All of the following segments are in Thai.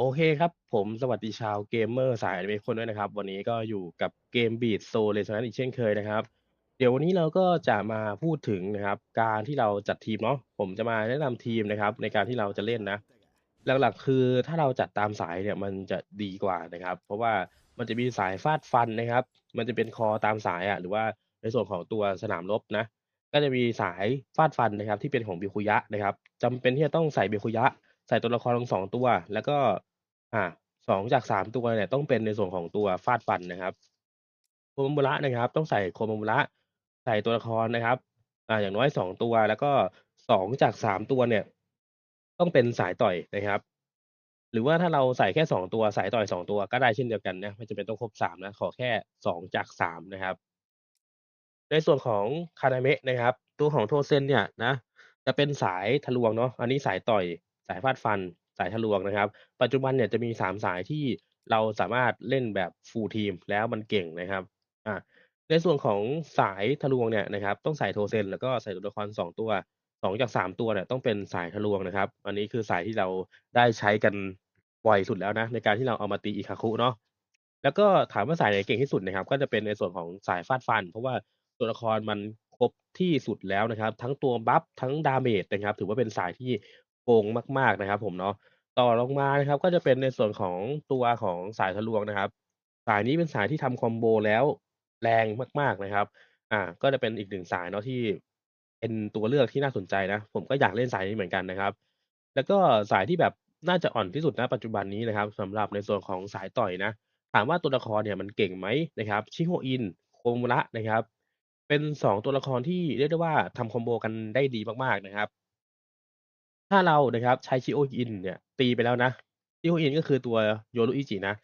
โอเคครับ ผมสวัสดีชาวเกมเมอร์สายอนิเมะคนด้วยนะครับ วันนี้ก็อยู่กับเกม Beat Soul Resonance อีกเช่นเคยนะครับ เดี๋ยววันนี้เราก็จะมาพูดถึงนะครับ การที่เราจัดทีมเนาะผมจะมาแนะนำทีมนะครับ ในการที่เราจะเล่นนะ หลักๆคือถ้าเราจัดตามสายเนี่ยมันจะดีกว่านะครับ เพราะว่ามันจะมีสายฟาดฟันนะครับ มันจะเป็นคอตามสายอะหรือว่าในส่วนของตัวสนามรบนะ ก็จะมีสายฟาดฟันนะครับ ที่เป็นของบิคุยะนะครับจำเป็นที่จะต้องใส่บิคุยะ ใส่ตัวละครลงสองตัว แล้วก็ อ่าสองจากสามตัวเนี่ยต้องเป็นในส่วนของตัวฟาดฟันนะครับ โคโมมุระนะครับ ต้องใส่โคโมมุระ ใส่ตัวละครนะครับ อ่า อย่างน้อยสองตัว แล้วก็สองจากสามตัวเนี่ย ต้องเป็นสายต่อยนะครับ หรือว่าถ้าเราใส่แค่สองตัว สายต่อยสองตัวก็ได้เช่นเดียวกันนะ ไม่จำเป็นต้องครบสามนะ ขอแค่สองจากสามนะครับ ในส่วนของคานาเมะนะครับ ตัวของโทเซนเนี่ยนะ จะเป็นสายทะลวงเนาะ อันนี้สายต่อย สายฟาดฟัน สายทะลวงนะครับ ปัจจุบันเนี่ยจะมีสามสายที่เราสามารถเล่นแบบ full team แล้วมันเก่งนะครับอ่าในส่วนของสายทะลวงเนี่ยนะครับ ต้องใส่โทเซนแล้วก็ใส่ตัวละครสองตัวสองจากสามตัวเนี่ยต้องเป็นสายทะลวงนะครับ อันนี้คือสายที่เราได้ใช้กันบ่อยสุดแล้วนะ ในการที่เราเอามาตีอิคาคุเนาะแล้วก็ถามว่าสายไหนเก่งที่สุดนะครับ ก็จะเป็นในส่วนของสายฟาดฟัน เพราะว่าตัวละครมันครบที่สุดแล้วนะครับ ทั้งตัวบัฟทั้งดาเมจนะครับ ถือว่าเป็นสายที่โกงมาก ๆนะครับ ผมเนาะ ต่อลงมานะครับ ก็จะเป็นในส่วนของตัวของสายทะลวงนะครับ สายนี้เป็นสายที่ทำคอมโบแล้วแรงมากๆนะครับ อ่า ก็จะเป็นอีกหนึ่งสายเนาะที่เป็นตัวเลือกที่น่าสนใจนะ ผมก็อยากเล่นสายนี้เหมือนกันนะครับ แล้วก็สายที่แบบน่าจะอ่อนที่สุดณปัจจุบันนี้นะครับสำหรับในส่วนของสายต่อยนะ ถามว่าตัวละครเนี่ยมันเก่งไหมนะครับ ชิโฮอิน โคมุระนะครับ เป็นสองตัวละครที่เรียกได้ว่าทำคอมโบกันได้ดีมากๆนะครับ ถ้าเรานะครับใช้ชิโฮอินเนี่ยตีไปแล้วนะชิโฮอินก็คือตัวโยรุอิจินะ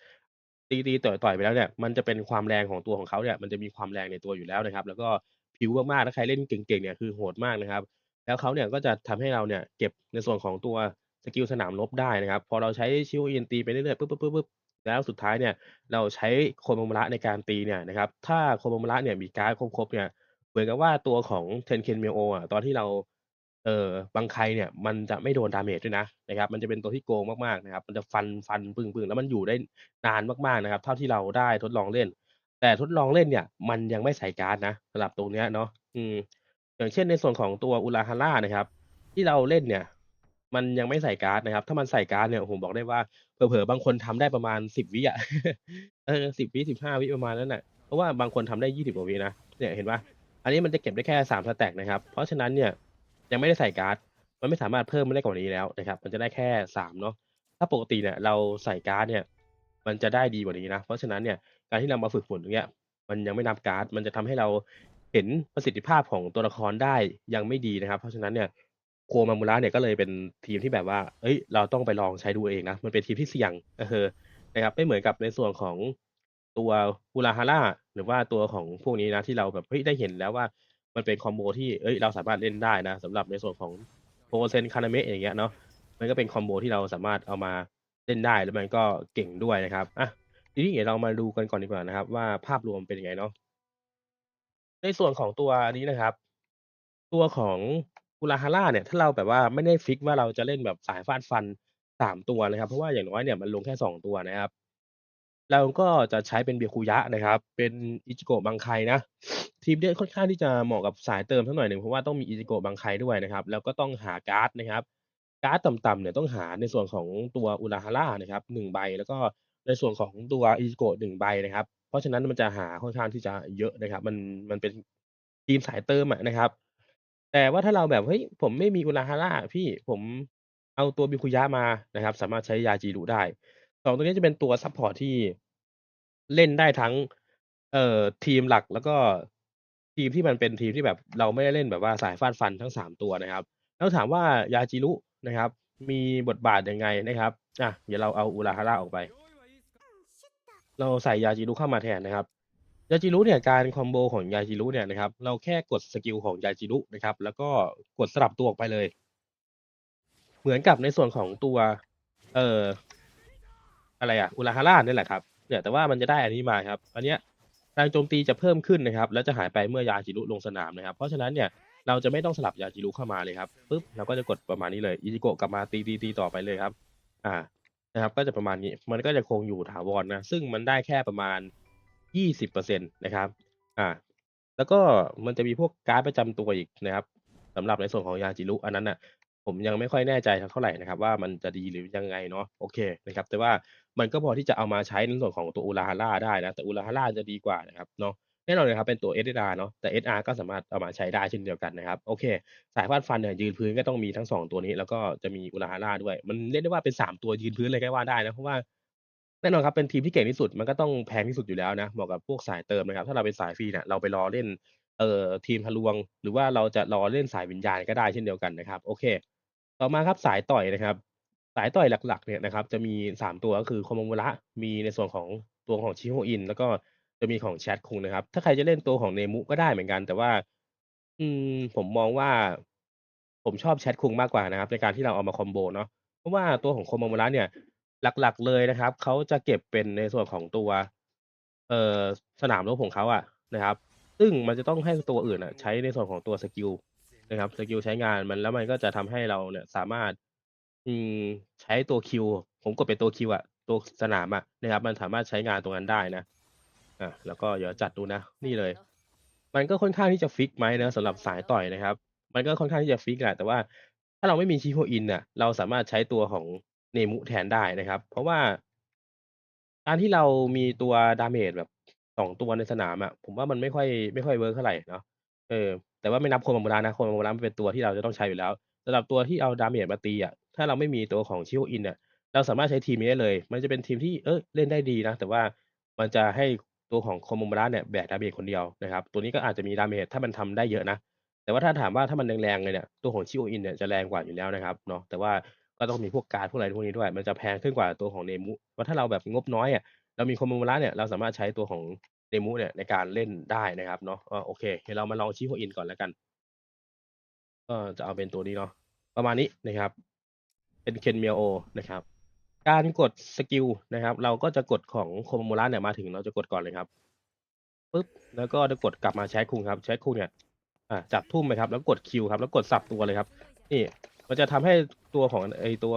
ตีๆต่อยๆไปแล้วเนี่ยมันจะเป็นความแรงของตัวของเขาเนี่ยมันจะมีความแรงในตัวอยู่แล้วนะครับ แล้วก็พริ้วมากๆถ้าใครเล่นเก่งๆเนี่ยคือโหดมากนะครับ แล้วเขาเนี่ยก็จะทำให้เราเนี่ยเก็บในส่วนของตัวสกิลสนามรบได้นะครับ พอเราใช้ชิโฮอินตีไปเรื่อยๆปึ๊บๆๆๆแล้วสุดท้ายเนี่ยเราใช้โคมมระในการตีเนี่ยนะครับถ้าโคมมระเนี่ยมีการครบๆเนี่ยเหมือนกับว่าตัวของ Tenken Myo ออะตอนที่เรา เอ่อบังไครเนี่ยมันจะไม่โดนดาเมจด้วยนะนะครับ มันจะเป็นตัวที่โกงมากๆนะครับ มันจะฟันฟันปึ้งๆ แล้วมันอยู่ได้นานมากๆนะครับ เท่าที่เราได้ทดลองเล่น แต่ทดลองเล่นเนี่ย มันยังไม่ใส่การ์ดนะสำหรับตรงเนี้ยเนาะอืมอย่างเช่นในส่วนของตัว Urahara นะครับ ที่เราเล่นเนี่ย มันยังไม่ใส่การ์ดนะครับ ถ้ามันใส่การ์ดเนี่ยผมบอกได้ว่าเผลอๆบางคนทำได้ประมาณ10วิอะเออ10วิ15วิประมาณนั้นน่ะเพราะว่าบางคนทำได้20กว่าวินะเนี่ยเห็นปล่าอันนี้มันจะเก็บได้แค่3สแต็กนะครับ เพราะฉะนั้นเนี่ย ยังไม่ได้ใส่การ์ด มันไม่สามารถเพิ่มได้กว่านี้แล้วนะครับ มันจะได้แค่3เนาะ ถ้าปกติเนี่ยเราใส่การ์ดเนี่ย มันจะได้ดีกว่านี้นะ เพราะฉะนั้นเนี่ย การที่เรามาฝึกฝนตรงเนี้ย มันยังไม่นับการ์ด มันจะทำให้เราเห็นประสิทธิภาพของตัวละครได้ยังไม่ดีนะครับ เพราะฉะนั้นเนี่ยโคมามุระเนี่ยก็เลยเป็นทีมที่แบบว่าเฮ้ย เราต้องไปลองใช้ดูเองนะ มันเป็นทีมที่เสี่ยงเออนะครับ ไม่เหมือนกับในส่วนของตัว Urahara หรือว่าตัวของพวกนี้นะที่เราแบบเฮ้ยได้เห็นแล้วว่า มันเป็นคอมโบที่เฮ้ยเราสามารถเล่นได้นะสำหรับในส่วนของ Tosen Kaname อย่างเงี้ยเนาะมันก็เป็นคอมโบที่เราสามารถเอามาเล่นได้แล้วมันก็เก่งด้วยนะครับอะทีนี้เดี๋ยวเรามาดูกันก่อนดีกว่านะครับ ว่าภาพรวมเป็นยังไงเนาะในส่วนของตัวนี้นะครับ ตัวของ Urahara เนี่ย ถ้าเราแบบว่าไม่ได้ฟิกว่าเราจะเล่นแบบสายฟาดฟัน3ตัวนะครับ เพราะว่าอย่างน้อยเนี่ยมันลงแค่2ตัวนะครับ เราก็จะใช้เป็น Byakuya นะครับ เป็น Ichigo Bankai นะ ทีมเนี้ยค่อนข้างที่จะเหมาะกับสายเติมสักหน่อยหนึ่งเพราะว่าต้องมี Ichigo Bankai ด้วยนะครับ แล้วก็ต้องหาการ์ดนะครับ การ์ดต่ำๆเนี่ยต้องหาในส่วนของตัว Urahara นะครับ1ใบ แล้วก็ในส่วนของตัว Ichigo 1ใบนะครับ เพราะฉะนั้นมันจะหาค่อนข้างที่จะเยอะนะครับ มันมันเป็นทีมสายเติมอะนะครับ แต่ว่าถ้าเราแบบเฮ้ยผมไม่มี Urahara พี่ผมเอาตัว Byakuya มานะครับ สามารถใช้ Yajiru ได้2ตัวนี้จะเป็นตัวซัปพอร์ตที่ เล่นได้ทั้ง เอ่อ ทีมหลัก แล้วก็ทีมที่มันเป็นทีมที่แบบเราไม่ได้เล่นแบบว่าสายฟาดฟันทั้ง 3 ตัวนะครับ แล้วถามว่า Yajiru นะครับ มีบทบาทยังไงนะครับอะเดี๋ยวเราเอา Urahara ออกไป เราใส่ Yajiru เข้ามาแทนนะครับ Yajiru เนี่ยการคอมโบของ Yajiru เนี่ยนะครับ เราแค่กดสกิลของ Yajiru นะครับ แล้วก็กดสลับตัวออกไปเลย เหมือนกับในส่วนของตัว เอ่ออะไรอะ Urahara เนี่ยแหละครับ เนี่ยแต่ว่ามันจะได้อันนี้มาครับ อันเนี้ยแรงโจมตีจะเพิ่มขึ้นนะครับ แล้วจะหายไปเมื่อ Yajiru ลงสนามนะครับ เพราะฉะนั้นเนี่ยเราจะไม่ต้องสลับ Yajiru เข้ามาเลยครับปึ๊บเราก็จะกดประมาณนี้เลย Ichigo กลับมาตีๆๆต่อไปเลยครับ อ่านะครับ ก็จะประมาณนี้มันก็จะคงอยู่ถาวรนะซึ่งมันได้แค่ประมาณ 20%นะครับ อ่า แล้วก็มันจะมีพวกการ์ดประจำตัวอีกนะครับสำหรับในส่วนของยาจิรุอันนั้นน่ะผมยังไม่ค่อยแน่ใจเท่าไหร่นะครับ ว่ามันจะดีหรือยังไงเนาะโอเคนะครับ แต่ว่า มันก็พอที่จะเอามาใช้ในส่วนของตัว Urahara ได้นะ แต่ Urahara จะดีกว่านะครับเนาะแน่นอนเลยครับเป็นตัว SSR เนาะแต่ SR ก็สามารถเอามาใช้ได้เช่นเดียวกันนะครับโอเค สายฟาดฟันเนี่ยยืนพื้นก็ต้องมีทั้ง 2 ตัวนี้ แล้วก็จะมี Urahara ด้วย มันเรียกได้ว่าเป็น 3 ตัวยืนพื้นเลยก็ว่าได้นะเพราะว่าแน่นอนครับเป็นทีมที่เก่งที่สุดมันก็ต้องแพงที่สุดอยู่แล้วนะเหมาะกับพวกสายเติมนะครับ ถ้าเราเป็นสายฟรีเนี่ยเราไปรอเล่นเอ่อทีมทะลวง หรือว่าเราจะรอเล่นสายวิญญาณก็ได้เช่นเดียวกันนะครับ โอเค ต่อมาครับสายต่อยนะครับ สายต่อยหลักๆเนี่ยนะครับจะมี 3 ตัวก็คือ Komamura มีในส่วนของตัวของ Chihoin แล้วก็จะมีของ Chad Kung นะครับ ถ้าใครจะเล่นตัวของ Nemu ก็ได้เหมือนกัน แต่ว่า อืมผมมองว่า ผมชอบ Chad Kung มากกว่านะครับ ในการที่เราเอามาคอมโบเนาะเพราะว่าตัวของ Komamura เนี่ย หลักๆเลยนะครับเขาจะเก็บเป็นในส่วนของตัว เอ่อสนามรบของเขาอะนะครับ ซึ่งมันจะต้องให้ตัวอื่นอะใช้ในส่วนของตัวสกิลนะครับสกิลใช้งานมันแล้วมันก็จะทำให้เราเนี่ยสามารถ อืมใช้ตัว Q ผมกดเป็นตัว Q อะตัวสนามอะนะครับ มันสามารถใช้งานตรงนั้นได้นะอาแล้วก็เดี๋ยวจัดดูนะ นี่เลย มันก็ค่อนข้างที่จะฟิกซ์ไหมนะสำหรับสายต่อยนะครับ มันก็ค่อนข้างที่จะฟิกซ์แหละแต่ว่าถ้าเราไม่มี Chihoin น่ะ เราสามารถใช้ตัวของ Nemu แทนได้นะครับ เพราะว่าการที่เรามีตัว damage แบบ2ตัวในสนามอะผมว่ามันไม่ค่อยไม่ค่อยเวิร์กเท่าไรเนาะเออแต่ว่าไม่นับ Komamura นะ Komamura มันเป็นตัวที่เราจะต้องใช้อยู่แล้วสำหรับตัวที่เอา damage มาตีอะ ถ้าเราไม่มีตัวของ Chihoin เนี่ย เราสามารถใช้ทีมนี้ได้เลย มันจะเป็นทีมที่เออเล่นได้ดีนะ แต่ว่ามันจะให้ตัวของ Komamura เนี่ยแบก damage คนเดียวนะครับ ตัวนี้ก็อาจจะมี damage ถ้ามันทำได้เยอะนะ แต่ว่าถ้าถามว่าถ้ามันแรงๆเลยเนี่ย ตัวของ Chihoin เนี่ยจะแรงกว่าอยู่แล้วนะครับเนาะ แต่ว่าก็ต้องมีพวกการดพวกอะไรพวกนี้ด้วย มันจะแพงขึ้นกว่าตัวของ Nemu เพราถ้าเราแบบงบน้อยอะ เรามี Komamura เนี่ย เราสามารถใช้ตัวของ Nemu เนี่ยในการเล่นได้นะครับเนาะโอเคเดี๋ยวเรามาลอง Chihoin ก่อนแล้วกัน ก็จะเอาเป็นตัวนี้เนาะ ประมาณนี้นะครับ เป็น Kenmyo นะครับ การกดสกิลนะครับ เราก็จะกดของ Komamura เนี่ยมาถึงเราจะกดก่อนเลยครับปึ๊บแล้วก็จะกดกลับมา Chad Kung ครับ Chad Kung เนี่ยอ่าจับทุ่มไปครับ แล้วกด Q ครับ แล้วกดสับตัวเลยครับ นี่มันจะทำให้ตัวของไอ้ตัว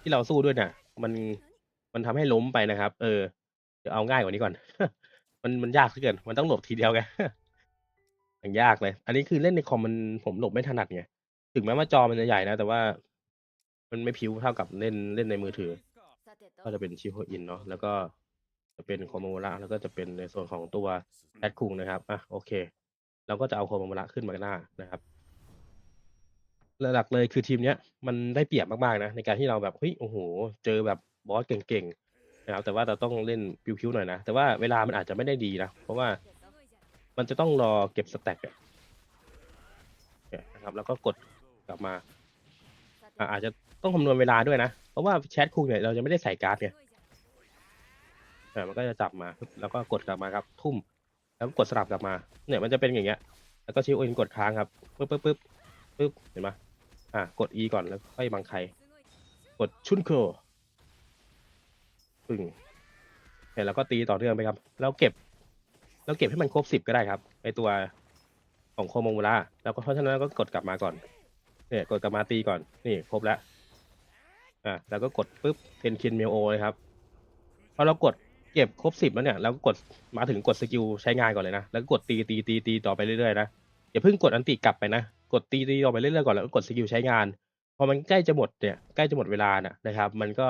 ที่เราสู้ด้วยเนี่ยมันมันทำให้ล้มไปนะครับ เออเดี๋ยวเอาง่ายกว่านี้ก่อน มันมันยากเหลือเกิน มันต้องหลบทีเดียวไงอย่างยากเลย อันนี้คือเล่นในคอมมันผมหลบไม่ถนัดไง ถึงแม้ว่าจอมันจะใหญ่นะ แต่ว่า มันไม่พิ้วเท่ากับเล่นเล่นในมือถือ ก็จะเป็น Chihoin เนาะแล้วก็จะเป็น Komamura แล้วก็จะเป็นในส่วนของตัว Chad Kung นะครับอะโอเคเราก็จะเอา Komamura ขึ้นมาหน้านะครับหลักเลยคือทีมเนี้ยมันได้เปรียบมากๆนะในการที่เราแบบเฮ้ยโอ้โฮเจอแบบบอสเก่งๆนะครับแต่ว่าเราต้องเล่นพิ้วๆหน่อยนะแต่ว่าเวลามันอาจจะไม่ได้ดีนะเพราะว่ามันจะต้องรอเก็บสแต็กเนี่ยนะครับแล้วก็กดกลับมา อ่าอาจจะต้องคำนวณเวลาด้วยนะ เพราะว่า Chad Kung เนี่ยเรายังไม่ได้ใส่การ์ดไงอ่ามันก็จะจับมาแล้วก็กดกลับมาครับ ทุ่ม แล้วกดสลับกลับมา เนี่ยมันจะเป็นอย่างเงี้ย แล้วก็ Chihoin กดค้างครับปึ๊บๆๆปึ๊บเห็นเปล่าอ่ากด E ก่อนแล้วค่อยบังไคกด Shunko ปึ้งเนี่ยเราก็ตีต่อเนื่องไปครับ แล้วเก็บ แล้วเก็บให้มันครบ10ก็ได้ครับไอตัวของ Komamura แล้วก็เพราะฉะนั้นก็กดกลับมาก่อน เนี่ยกดกลับมาตีก่อนนี่ครบแล้วอ่าแล้วก็กดปึ๊บเป็น Kenmyo เลยครับพอเรากดเก็บครบ10แล้วเนี่ยเราก็กดมาถึงกดสกิลใช้งานก่อนเลยนะแล้วก็กดตีๆๆๆต่อไปเรื่อยๆนะอย่าเพิ่งกดอัลติกลับไปนะกดตีๆต่อไปเรื่อยๆก่อนแล้วก็กดสกิลใช้งานพอมันใกล้จะหมดเนี่ยใกล้จะหมดเวลาน่ะนะครับ มันก็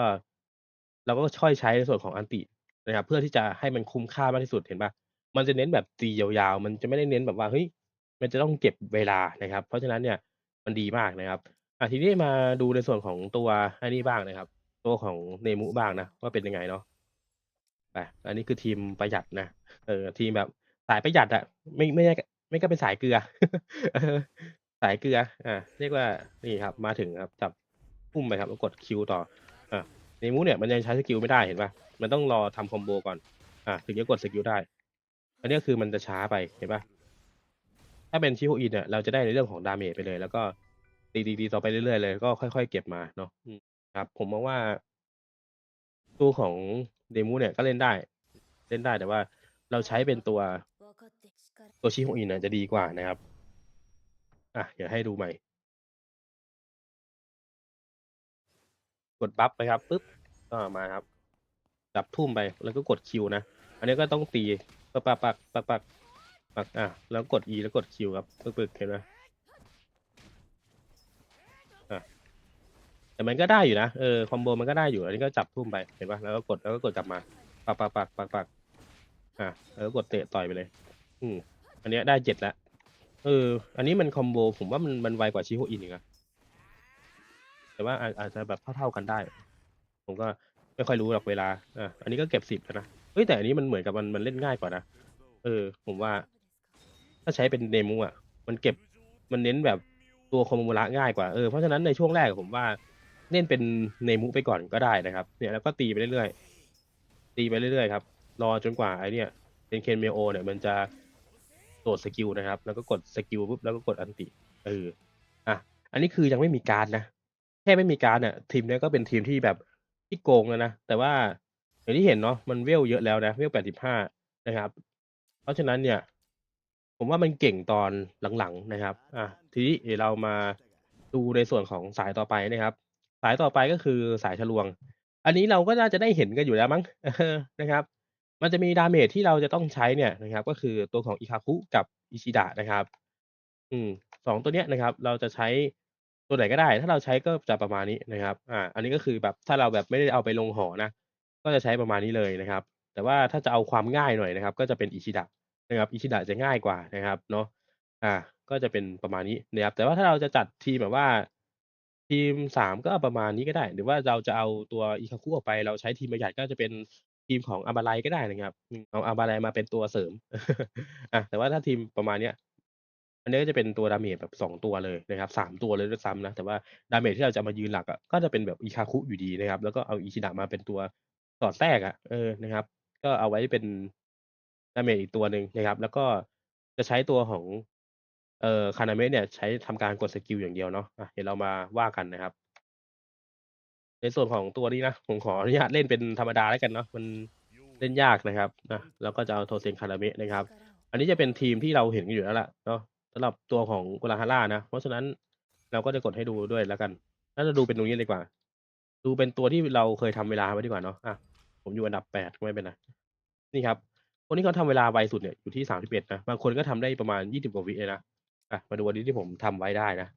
เราก็ค่อยใช้ในส่วนของอัลตินะครับเพื่อที่จะให้มันคุ้มค่ามากที่สุดเห็นปล่ามันจะเน้นแบบตียาวๆ มันจะไม่ได้เน้นแบบว่าเฮ้ยมันจะต้องเก็บเวลานะครับ เพราะฉะนั้นเนี่ย มันดีมากนะครับ อ่า ทีนี้มาดูในส่วนของตัวไอ้นี่บ้างนะครับ ตัวของ Nemu บ้างนะ ว่าเป็นยังไงเนาะไปอันนี้คือทีมประหยัดนะ เออ ทีมแบบสายประหยัดอะไม่ไม่ได้ไม่ก็เป็นสายเกลือ สายเกลือ อ่า เรียกว่า นี่ครับ มาถึงครับ จับทุ่มไปครับแล้วกด Q ต่อ อ่า Nemu เนี่ยมันยังใช้สกิลไม่ได้เห็นปล่ามันต้องรอทำคอมโบก่อน อ่า ถึงจะกดสกิลได้ อันนี้คือมันจะช้าไปเห็นปล่า ถ้าเป็น Chihoin เนี่ยเราจะได้ในเรื่องของ damage ไปเลย แล้วก็ตีๆๆต่อไปเรื่อยๆเลยก็ค่อยๆเก็บมาเนาะอืมครับ ผมมองว่า ตัวของ Nemu เนี่ยก็เล่นได้ เล่นได้แต่ว่า เราใช้เป็นตัวตัว Chihoin น่ะจะดีกว่านะครับอะเดี๋ยวให้ดูใหม่ กดบัฟไปครับปึ๊บก็มาครับ จับทุ่มไปแล้วก็กดคิวนะ อันนี้ก็ต้องตีปักปักปักปักปัก ปักอะแล้วกด E แล้วกดคิวครับปึกปึกเห็นไหมอะแต่มันก็ได้อยู่นะเออคอมโบมันก็ได้อยู่อันนี้ก็จับทุ่มไปเห็นปะแล้วก็กดแล้วก็กดกลับมาปักปักปักปักปักอะแล้วก็กดเตะต่อยไปเลย อืมอันเนี้ยได้เจ็ดแล้วเออ อันนี้มันคอมโบผมว่ามันมันไวกว่าชิโฮอินอีกนะแต่ว่าอาจจะแบบเท่าๆกันได้ ผมก็ไม่ค่อยรู้หรอกเวลาอะอันนี้ก็เก็บสิบแล้วนะเฮ้ยแต่อันนี้มันเหมือนกับมันมันเล่นง่ายกว่านะ เออ ผมว่าาใช้เป็นเนมูอะ มันเก็บมันเน้นแบบตัวคอมมูระง่ายกว่าเออเพราะฉะนั้นในช่วงแรกผมว่าเล่นเป็นเนมูไปก่อนก็ได้นะครับ เนี่ยแล้วก็ตีไปเรื่อยๆตีไปเรื่อยๆครับ รอจนกว่าไอเนี่ยเป็นเคนเมโอเนี่ยมันจะโดดสกิลนะครับ แล้วก็กดสกิลปุ๊บแล้วก็กดอันติเอออะอันนี้คือยังไม่มีการนะ แค่ไม่มีการเนี่ยทีมเนี้ยก็เป็นทีมที่แบบที่โกงแล้วนะ แต่ว่าอย่างที่เห็นเนาะมันเวลเยอะแล้วนะเวลแปดสิบห้านะครับ เพราะฉะนั้นเนี่ย ผมว่ามันเก่งตอนหลังๆนะครับ อะทีนี้เดี๋ยวเรามาดูในส่วนของสายต่อไปนะครับ สายต่อไปก็คือสายทะลวง อันนี้เราก็น่าจะได้เห็นกันอยู่แล้วมั้งนะครับ มันจะมีดาเมจที่เราจะต้องใช้เนี่ยนะครับ ก็คือตัวของอิคาคุกับอิชิดะนะครับ อืมสองตัวเนี้ยนะครับ เราจะใช้ตัวไหนก็ได้ ถ้าเราใช้ก็จะประมาณนี้นะครับ อ่า อันนี้ก็คือแบบถ้าเราแบบไม่ได้เอาไปลงหอนะ ก็จะใช้ประมาณนี้เลยนะครับ แต่ว่าถ้าจะเอาความง่ายหน่อยนะครับ ก็จะเป็นอิชิดะ นะครับอิชิดะจะง่ายกว่านะครับ เนาะอ่า ก็จะเป็นประมาณนี้นะครับ แต่ว่าถ้าเราจะจัดทีมแบบว่า ทีมสามก็ประมาณนี้ก็ได้ หรือว่าเราจะเอาตัวอิคาคุออกไป เราใช้ทีมประหยัดก็จะเป็นทีมของอาบาไลก็ได้นะครับ เอาอาบาไลมาเป็นตัวเสริมอะแต่ว่าถ้าทีมประมาณเนี้ยอันนี้ก็จะเป็นตัวดาเมจแบบสองตัวเลยนะครับสามตัวเลยด้วยซ้ำนะ แต่ว่าดาเมจที่เราจะมายืนหลักอะก็จะเป็นแบบอิคาคุอยู่ดีนะครับ แล้วก็เอาอิชิดะมาเป็นตัวสอดแทรกอะเออนะครับ ก็เอาไว้เป็น ดาเมจอีกตัวหนึ่งนะครับ แล้วก็จะใช้ตัวของ เอ่อคานาเมะเนี่ย ใช้ทำการกดสกิลอย่างเดียวเนาะอะเดี๋ยวเรามาว่ากันนะครับ ในส่วนของตัวนี้นะผมขออนุญาตเล่นเป็นธรรมดาแล้วกันเนาะมันเล่นยากนะครับนะแล้วก็จะเอาโทเซนคาราเมะนะครับ อันนี้จะเป็นทีมที่เราเห็นกันอยู่แล้วล่ะเนาะสำหรับตัวของกุลาฮาร่านะ เพราะฉะนั้นเราก็จะกดให้ดูด้วยแล้วกันถ้าจะดูเป็นตรงนี้ดีกว่า ดูเป็นตัวที่เราเคยทำเวลาไว้ดีกว่าเนาะอะผมอยู่อันดับแปดไม่เป็นไรนี่ครับ คนที่เขาทำเวลาไวสุดเนี่ยอยู่ที่สามสิบเอ็ดนะบางคนก็ทำได้ประมาณยี่สิบกว่าวิเลยนะอะมาดูวันนี้ที่ผมทำไว้ได้นะ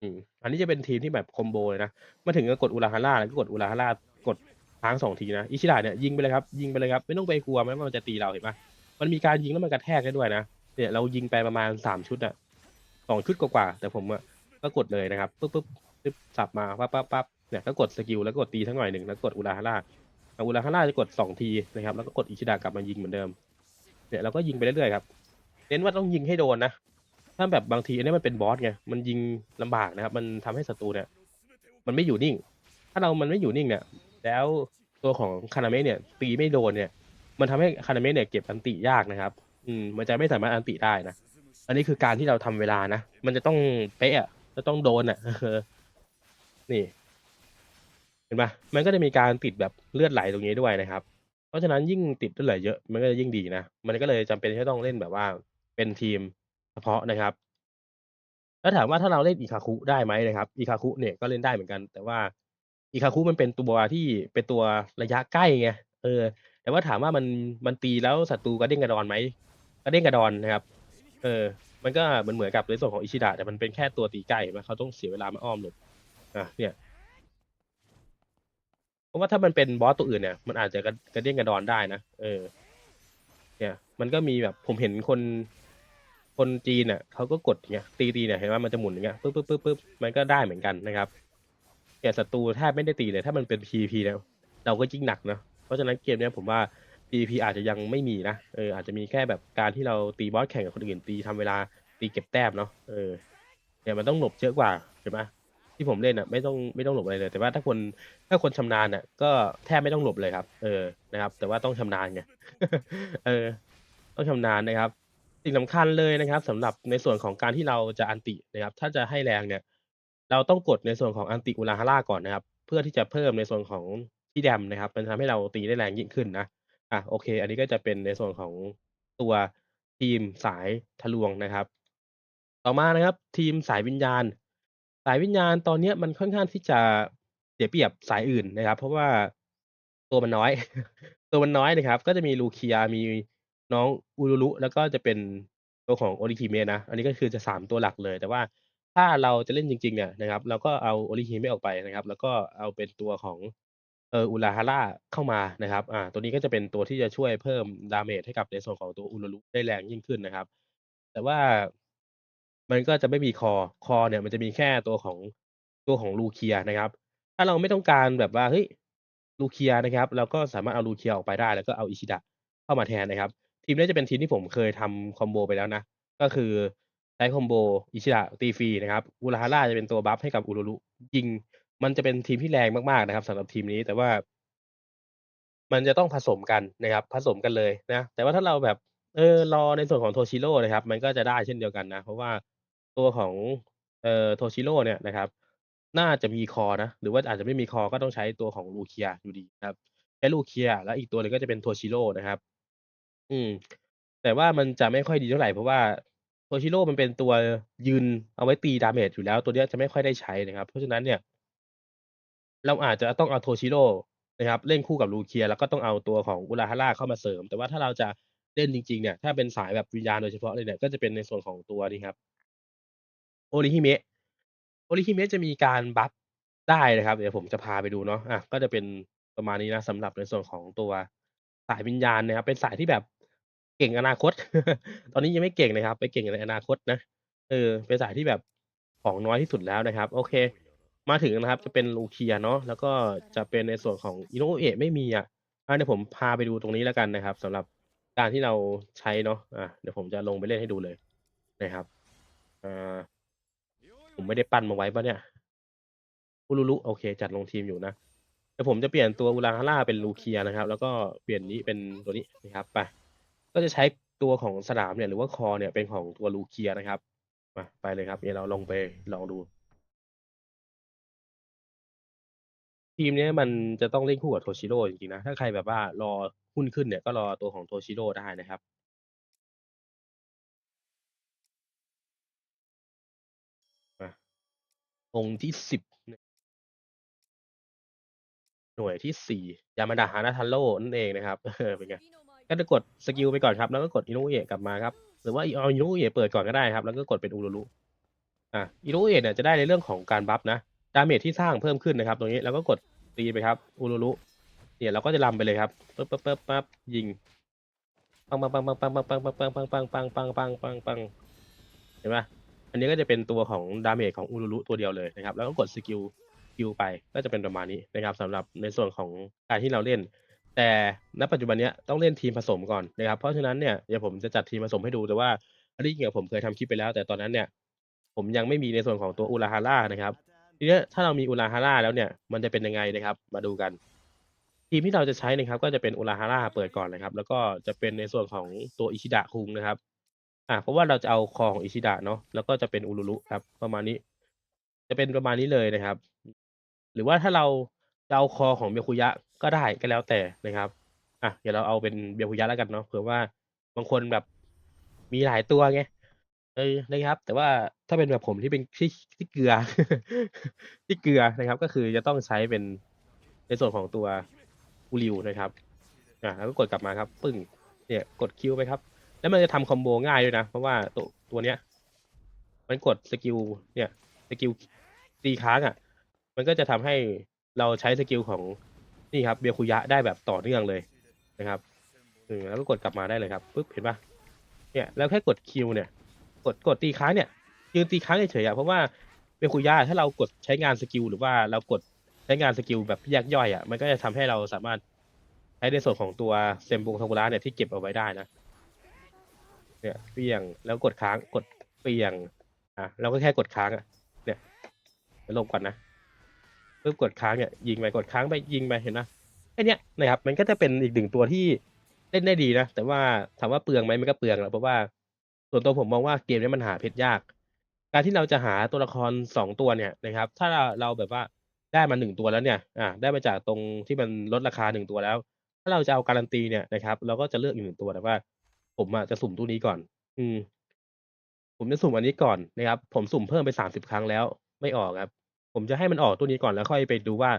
อืมอันนี้จะเป็นทีมที่แบบคอมโบเลยนะมาถึงก็กดอุลาฮาร่าแล้วก็กดอุลาฮาร่ากดค้างสองทีนะอิชิดะเนี่ยยิงไปเลยครับยิงไปเลยครับไม่ต้องไปกลัวไหมว่ามันจะตีเราเห็นปะมันมีการยิงแล้วมันกระแทกได้ด้วยนะเนี่ยเรายิงไปประมาณสามชุดอะสองชุดกว่าๆแต่ผมอะก็กดเลยนะครับปุ๊บปุ๊บปุ๊บสับมาปั๊บปั๊บปั๊บเนี่ยก็กดสกิลแล้วก็กดตีทั้งหน่อยหนึ่งแล้วกดอุลาฮาร่า อุลาฮาร่าจะกดสองทีนะครับแล้วก็กดอิชิดะกลับมายิงเหมือนเดิมเนี่ยเราก็ยิงไปเรื่อยๆครับเน้นว่าต้องยิงให้โดนนะถ้าแบบบางทีอันนี้มันเป็นบอสไงมันยิงลำบากนะครับ มันทำให้ศัตรูเนี่ย มันไม่อยู่นิ่ง ถ้าเรามันไม่อยู่นิ่งเนี่ย แล้วตัวของคานาเมะเนี่ยตีไม่โดนเนี่ย มันทำให้คานาเมะเนี่ยเก็บอันติยากนะครับ อืมมันจะไม่สามารถอันติได้นะอันนี้คือการที่เราทำเวลานะมันจะต้องเป๊ะจะต้องโดนอะนี่ ห็นปะมันก็จะมีการติดแบบเลือดไหลตรงนี้ด้วยนะครับ เพราะฉะนั้นยิ่งติดเลือดไหลเยอะมันก็จะยิ่งดีนะ มันก็เลยจำเป็นที่ต้องเล่นแบบว่าเป็นทีมเฉพาะนะครับ แล้วถามว่าถ้าเราเล่นอิคาคุได้ไหมนะครับอิคาคุเนี่ยก็เล่นได้เหมือนกัน แต่ว่าอิคาคุมันเป็นตัวที่เป็นตัวระยะใกล้ไงเออ แต่ว่าถามว่ามันมันตีแล้วศัตรูกระเด้งกระดอนไหมกระเด้งกระดอนนะครับ เออ มันก็เหมือนเหมือนกับในส่วนของอิชิดะแต่มันเป็นแค่ตัวตีใกล้นไหมเขาต้องเสียเวลามาอ้อมหลบอะเนี่ย ราะว่าถ้ามันเป็นบอสตัวอื่นเนี่ยมันอาจจะกระเด้งกระดอนได้นะเออ เนี่ยมันก็มีแบบผมเห็นคนคนจีนเน่ะเขาก็กดอย่างเงี้ยตีตีเนี่ยเห็นว่ามันจะหมุนอย่างเงี้ยปึ๊บปึ๊บปึ๊บปึ๊บมันก็ได้เหมือนกันนะครับแต่ศัตรูแทบไม่ได้ตีเลย ถ้ามันเป็น PVP แล้วเราก็ยิ่งหนักนะเพราะฉะนั้นเกมเนี้ยผมว่า PVP อาจจะยังไม่มีนะเอออาจจะมีแค่แบบการที่เราตีบอสแข่งกับคนอื่นตีทำเวลาตีเก็บแต้มเนาะเออเนี่ยมันต้องหลบเยอะกว่าใช่ไหม ที่ผมเล่นอะไม่ต้องไม่ต้องหลบอะไรเลย แต่ว่าถ้าคนถ้าคนชำนาญอะ ก็แทบไม่ต้องหลบเลยครับ เออนะครับ แต่ว่าต้องชำนาญไง เออ ต้องชำนาญนะครับ สิ่งสำคัญเลยนะครับสำหรับในส่วนของการที่เราจะอันตินะครับ ถ้าจะให้แรงเนี่ย เราต้องกดในส่วนของอันติอุลาฮาร่าก่อนนะครับ เพื่อที่จะเพิ่มในส่วนของที่แดมนะครับ มันทำให้เราตีได้แรงยิ่งขึ้นนะอะโอเค อันนี้ก็จะเป็นในส่วนของตัวทีมสายทะลวงนะครับ ต่อมานะครับ ทีมสายวิญญาณ สายวิญญาณตอนเนี้ยมันค่อนข้างที่จะเสียเปรียบสายอื่นนะครับ เพราะว่าตัวมันน้อย ตัวมันน้อยนะครับ ก็จะมี Lucia มีน้อง Ururu แล้วก็จะเป็นตัวของ Orihime นะ อันนี้ก็คือจะ3ตัวหลักเลย แต่ว่าถ้าเราจะเล่นจริงๆเนี่ยนะครับ เราก็เอา Orihime ออกไปนะครับ แล้วก็เอาเป็นตัวของเอ่อ Urahara เข้ามานะครับ อ่า ตัวนี้ก็จะเป็นตัวที่จะช่วยเพิ่ม damage ให้กับในส่วนของตัว Ururu ได้แรงยิ่งขึ้นนะครับ แต่ว่า มันก็จะไม่มี Core Core เนี่ยมันจะมีแค่ตัวของตัวของ Lucia นะครับ ถ้าเราไม่ต้องการแบบว่าเฮ้ย Lucia นะครับ เราก็สามารถเอา Lucia ออกไปได้ แล้วก็เอา Ishida เข้ามาแทนนะครับ ทีมนี้จะเป็นทีมที่ผมเคยทำคอมโบไปแล้วนะ ก็คือใช้คอมโบ Ishida ตีฟรีนะครับ Urahara จะเป็นตัวบัฟให้กับ Ururu ยิง มันจะเป็นทีมที่แรงมากๆนะครับสำหรับทีมนี้แต่ว่า มันจะต้องผสมกันนะครับ ผสมกันเลยนะ แต่ว่าถ้าเราแบบเออรอในส่วนของ Toshiro นะครับ มันก็จะได้เช่นเดียวกันนะ เพราะว่า ตัวของ เอ่อ Toshiro เนี่ยนะครับ น่าจะมี Core นะ หรือว่าอาจจะไม่มี Core ก็ต้องใช้ตัวของ Lucia อยู่ดีนะครับ ใช้ Lucia แล้วอีกตัวหนึ่งก็จะเป็น Toshiro นะครับ อืม แต่ว่ามันจะไม่ค่อยดีเท่าไหร่ เพราะว่า Toshiro มันเป็นตัวยืนเอาไว้ตี damage อยู่แล้ว ตัวเนี้ยจะไม่ค่อยได้ใช้นะครับ เพราะฉะนั้นเนี่ย เราอาจจะต้องเอา Toshiro นะครับ เล่นคู่กับ Lucia แล้วก็ต้องเอาตัวของ Urahara เข้ามาเสริม แต่ว่าถ้าเราจะเล่นจริงๆเนี่ย ถ้าเป็นสายแบบวิญญาณโดยเฉพาะเลยเนี่ย ก็จะเป็นในส่วนของตัวนี้ครับ Orihime Orihime จะมีการบัฟได้นะครับ เดี๋ยวผมจะพาไปดูเนาะอ่าก็จะเป็นประมาณนี้นะสำหรับในส่วนของตัวสายวิญญาณนะครับ เป็นสายที่แบบเก่งอนาคต ตอนนี้ยังไม่เก่งนะครับ ไปเก่งในอนาคตนะเออเป็นสายที่แบบของน้อยที่สุดแล้วนะครับ โอเค มาถึงนะครับ จะเป็น Lucia เนาะแล้วก็จะเป็นในส่วนของ Inoue ไม่มีอะอาเดี๋ยวผมพาไปดูตรงนี้แล้วกันนะครับสำหรับการที่เราใช้เนาะอ่าเดี๋ยวผมจะลงไปเล่นให้ดูเลยนะครับอ่า ผมไม่ได้ปั้นมาไว้ปล่าเนี่ย? Ururu โอเค จัดลงทีมอยู่นะเดี๋ยวผมจะเปลี่ยนตัว Urahara เป็น Lucia นะครับ แล้วก็เปลี่ยนนี้เป็นตัวนี้นะครับไปก็จะใช้ตัวของสนามเนี่ยหรือว่า Core เนี่ยเป็นของตัว Lucia นะครับมาไปเลยครับเดี๋ยวเราลงไปลองดู ทีมเนี้ยมันจะต้องเล่นคู่กับ Toshiro จริงๆนะ ถ้าใครแบบว่ารอหุ้นขึ้นเนี่ยก็รอตัวของ Toshiro ได้นะครับ มา องค์ที่10เนี่ยหน่วยที่4 Yamada Hanatarō นั่นเองนะครับเป็นไงก็จะกดสกิลไปก่อนครับ แล้วก็กด Inoue กลับมาครับ หรือว่าเอา Inoue เปิดก่อนก็ได้ครับ แล้วก็กดเป็น Ururu อ่า Inoue เนี่ยจะได้ในเรื่องของการบัฟนะ damage ที่สร้างเพิ่มขึ้นนะครับ ตรงนี้แล้วก็กดตีไปครับ Ururu เนี่ยเราก็จะรำไปเลยครับปึ๊บปั๊บๆๆยิงปังๆๆๆๆๆๆๆๆๆๆๆเห็นเปล่า? อันนี้ก็จะเป็นตัวของ damage ของ Ururu ตัวเดียวเลยนะครับแล้วก็กดสกิลฮิลไปก็จะเป็นประมาณนี้นะครับสำหรับในส่วนของการที่เราเล่น แต่ณปัจจุบันเนี้ยต้องเล่นทีมผสมก่อนนะครับเพราะฉะนั้นเนี่ยเดี๋ยวผมจะจัดทีมผสมให้ดูแต่ว่าอันที่จริงอะผมเคยทำคลิปไปแล้ว แต่ตอนนั้นเนี่ยผมยังไม่มีในส่วนของตัว Urahara นะครับทีนี้ถ้าเรามี Urahara แล้วเนี่ยมันจะเป็นยังไงนะครับมาดูกัน ทีมที่เราจะใช้นะครับก็จะเป็น Urahara เปิดก่อนนะครับ แล้วก็จะเป็นในส่วนของตัว Ishida คุงนะครับ อ่าเพราะว่าเราจะเอา Core ของ Ishida เนาะแล้วก็จะเป็น Ururu ครับ ประมาณนี้ จะเป็นประมาณนี้เลยนะครับ หรือว่าถ้าเราจะเอา Core ของ Byakuya ก็ได้ก็แล้วแต่นะครับอ่าเดี๋ยวเราเอาเป็น Byakuya แล้วกันเนาะเผื่อว่าบางคนแบบมีหลายตัวไงเออนะครับ แต่ว่าถ้าเป็นแบบผมที่เป็นที่ที่เกลือ ที่เกลือนะครับ ก็คือจะต้องใช้เป็นในส่วนของตัว Uryu นะครับอ่าแล้วก็กดกลับมาครับ ปึ้งเนี่ยกด Q ไปครับ แล้วมันจะทำคอมโบง่ายด้วยนะ เพราะว่าตัวตัวเนี้ย มันกดสกิลเนี่ยสกิลตีค้างอะมันก็จะทำให้เราใช้สกิลของนี่ครับ Byakuya ได้แบบต่อเนื่องเลยนะครับเออแล้วก็กดกลับมาได้เลยครับปึ๊บเห็นปล่า?เนี่ยเราแค่กด Q เนี่ย กดกดตีค้างเนี่ยยืนตีค้างเฉยๆอะเพราะว่า Byakuya ถ้าเรากดใช้งานสกิลหรือว่าเรากดใช้งานสกิลแบบแยกย่อยอะมันก็จะทำให้เราสามารถใช้ในส่วนของตัว Senbon Sakura เนี่ยที่เก็บเอาไว้ได้นะ เนี่ยเปียงแล้วกดค้างกดเปียงอ่าเราก็แค่กดค้างอะเนี่ยลงก่อนนะปึ๊บกดค้างเนี่ยยิงไปกดค้างไปยิงไปเห็นเปล่า?แค่เนี้ยนะครับมันก็จะเป็นอีก1ตัวที่เล่นได้ดีนะแต่ว่าถามว่าเปลืองไหม?มันก็เปลืองแหละเพราะว่าส่วนตัวผมมองว่าเกมนี้มันหาเพชรยาก การที่เราจะหาตัวละคร2ตัวเนี่ยนะครับ ถ้าเราแบบว่าได้มา1ตัวแล้วเนี่ยอ่าได้มาจากตรงที่มันลดราคา1ตัวแล้ว ถ้าเราจะเอาการันตีเนี่ยนะครับ เราก็จะเลือกอีก1ตัวแต่ว่า ผมอะจะสุ่มตู้นี้ก่อน อืม ผมจะสุ่มอันนี้ก่อนนะครับ ผมสุ่มเพิ่มไป 30 ครั้งแล้ว ไม่ออกครับ ผมจะให้มันออกตู้นี้ก่อนแล้วค่อยไปดูว่า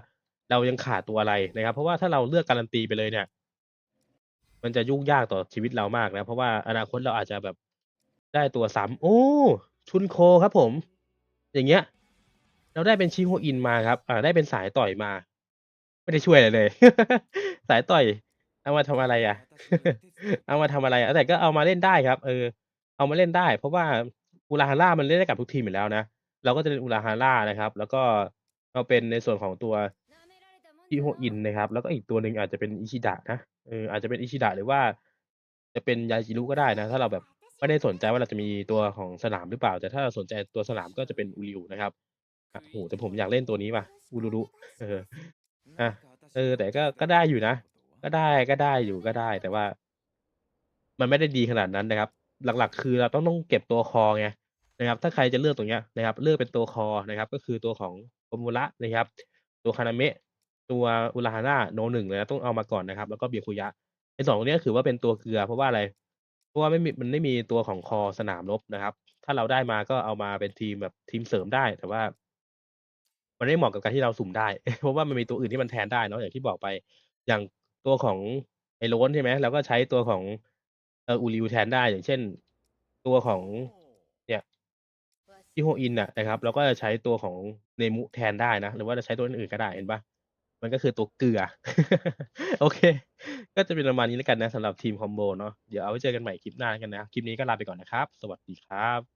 เรายังขาดตัวอะไรนะครับ เพราะว่าถ้าเราเลือกการันตีไปเลยเนี่ย มันจะยุ่งยากต่อชีวิตเรามากนะ เพราะว่าอนาคตเราอาจจะแบบได้ตัวซ้ำโอ้ ชุนโคครับผม อย่างเงี้ย เราได้เป็นชิโฮอินมาครับ อ่า ได้เป็นสายต่อยมา ไม่ได้ช่วยอะไรเลย สายต่อย เอามาทำอะไรอะ เอามาทำอะไรอะแต่ก็เอามาเล่นได้ครับ เออ เอามาเล่นได้ เพราะว่า Urahara มันเล่นได้กับทุกทีมอยู่แล้วนะ เราก็จะเป็น Urahara นะครับ แล้วก็เอาเป็นในส่วนของตัวชิโฮอินนะครับ แล้วก็อีกตัวหนึ่งอาจจะเป็น Ishida นะเอออาจจะเป็น Ishida หรือว่า จะเป็น Yajiru ก็ได้นะ ถ้าเราแบบไม่ได้สนใจว่าเราจะมีตัวของสนามหรือเปล่า แต่ถ้าเราสนใจตัวสนามก็จะเป็น Uryu นะครับอะโอ้โฮแต่ผมอยากเล่นตัวนี้ว่ะ Ururu เอออะเออ แต่ก็ก็ได้อยู่นะ ก็ได้ก็ได้อยู่ก็ได้ แต่ว่า มันไม่ได้ดีขนาดนั้นนะครับ หลักๆ คือเราต้องต้องเก็บตัวคอไงนะครับ ถ้าใครจะเลือกตรงเนี้ยนะครับ เลือกเป็นตัวคอนะครับ ก็คือตัวของ Omura นะครับ ตัว Kaname ตัว Urahara No. 1เลยนะต้องเอามาก่อนนะครับ แล้วก็ Byakuya ไอ้2ตัวนี้ถือว่าเป็นตัวเกลือ เพราะว่าอะไร เพราะว่าไม่มีมันไม่มีตัวของคอสนามรบนะครับ ถ้าเราได้มาก็เอามาเป็นทีมแบบทีมเสริมได้ แต่ว่า มันไม่เหมาะกับการที่เราสุ่มได้ เพราะว่ามันมีตัวอื่นที่มันแทนได้เนาะอย่างที่บอกไปอย่าง ตัวของไอ้โล้นใช่ไหมเราก็ใช้ตัวของเอ่อ Uryu แทนได้อย่างเช่น ตัวของเนี่ยชิโฮอินน่ะนะครับเราก็จะใช้ตัวของ Nemu แทนได้นะ หรือว่าจะใช้ตัวอื่นๆก็ได้เห็นเปล่ามันก็คือตัวเกลือ โอเค ก็จะเป็นประมาณนี้แล้วกันนะสำหรับทีมคอมโบเนาะเดี๋ยวเอาไว้เจอกันใหม่คลิปหน้าแล้วกันนะ คลิปนี้ก็ลาไปก่อนนะครับ สวัสดีครับ